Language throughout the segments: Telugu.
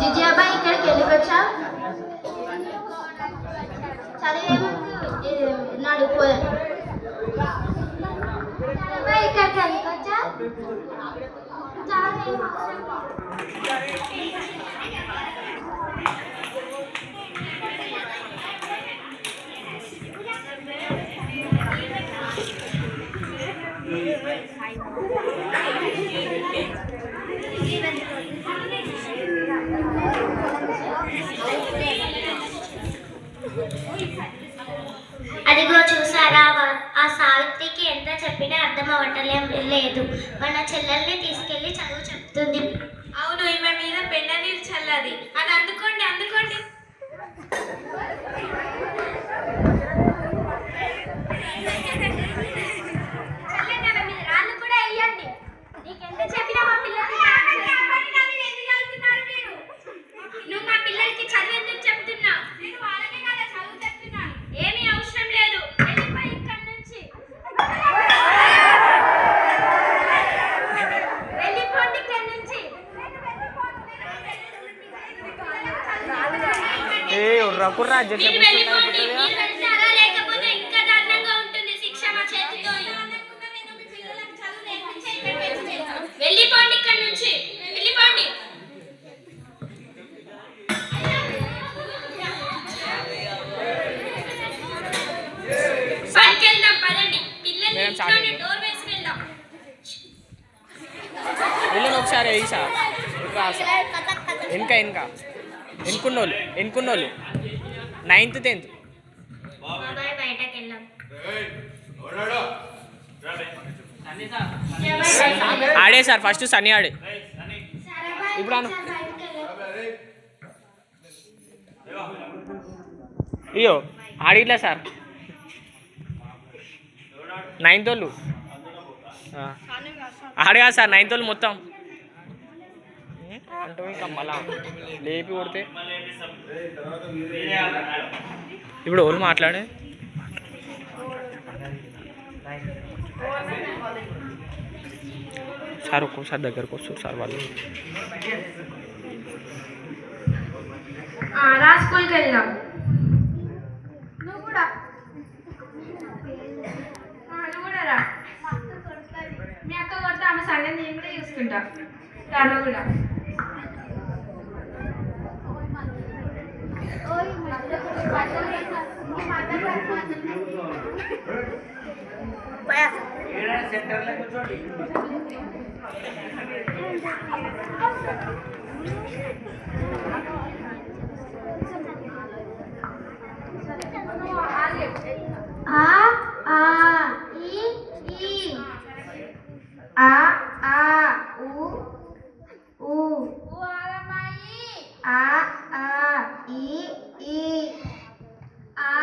జిజియాబాయ్ ఇక్కడికి ఎందుకు వచ్చావు చదివేముందు నాడు పోదాం ఇక్కడికి ఎందుకు వచ్చావు అదిగో చూసారా ఆ సావిత్రికి ఎంత చెప్పినా అర్థం అవ్వటం లేదు. మన చెల్లెల్ని తీసుకెళ్ళి చదువు చెప్తుంది. అవును ఈమె మీద పెండ నీళ్ళు చల్లది. అది అందుకోండి అందుకోండి రాళ్ళు కూడా వేయండి నీకెంత చెప్పినా మా పిల్లలకి నువ్వు మా పిల్లలకి చదువు ఎందుకు చెప్తున్నావు నేను వాళ్ళకే కదా చదువు చెప్తున్నాను ఏమీ అవసరం లేదు వెళ్ళిపోయి ఇక్కడి నుంచి వెళ్ళిపోండి ఇక్కడి నుంచి ఏ ఉర్రా కుర్రా జట్ల మీరు వెళ్ళిపోండి మీరు వెళ్తారా లేకపోతే ఇంకా దారుణంగా ఉంటుంది శిక్ష మా చేతితో వెళ్ళిపోండి ఇక్కడి నుంచి. వెళ్ళిపోండి. పదండి. పిల్లల్ని. డోర్ వేసి వెళ్దాం. వెళ్ళను ఒకసారి వెనక వెనక ఎన్నుకున్నోళ్ళు ఎన్నుకున్నోళ్ళు నైన్త్ టెన్త్ ఆడే సార్ ఫస్ట్ సన్నీ ఆడే. ఇప్పుడు అను. అయ్యో ఆడిట్లా సార్. నైన్త్ వాళ్ళు. ఆ. ఆడగా సార్. నైన్త్ వాళ్ళు మొత్తం. అంటే ఇంకా మళ్ళా? లేపి కొడితే? ఇప్పుడు ఎవరు మాట్లాడే? సార్ ఒక్కోసారి దగ్గరకు వస్తారు సార్ వాళ్ళు. స్కూల్కి వెళ్దాం. నువ్వు కూడా. నువ్వు కూడా రా. మీ అక్క కొడితే ఆమె సంగతి నేను కూడా చూసుకుంటా. తను కూడా. ఆ ఆ ఈ ఈ ఆ ఆ ఉ ఉ ఆ ఆ ఈ ఈ ఆ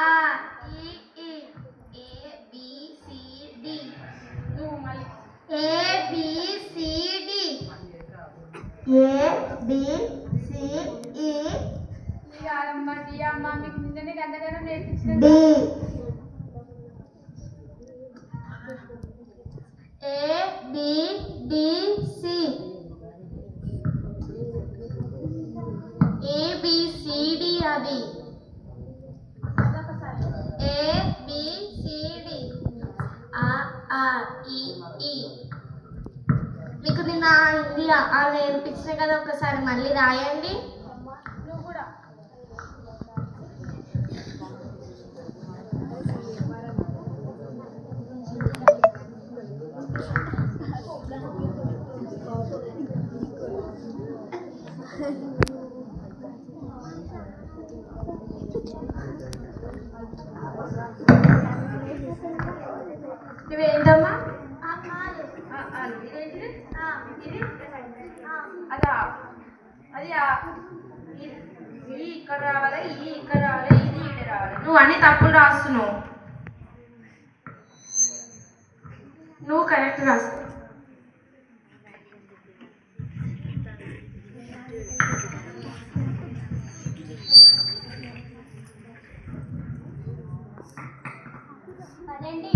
ఆ ఈ ఈ A B C D A B C D A B C E అమ్మ అమ్మ మీకు ముందే గంటగానం నేర్పించిన D A B D C ఆ ఆ ఈ ఈ మీకు నిన్న హిందీ నేర్పించిన కదా ఒకసారి మళ్ళీ రాయండి. నువ్వు కూడా నువ్వేంటమ్మా ఇదేంటిది? ఇది? అదా? అది ఆ. ఇది ఈ ఇక్కడ రావాలి ఈ ఇక్కడ రావాలి ఇది రావాలి? నువ్వు అన్ని తప్పులు రాస్తున్నావు. నువ్వు కరెక్ట్ రాస్తావు పదండి.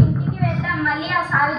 familia sabe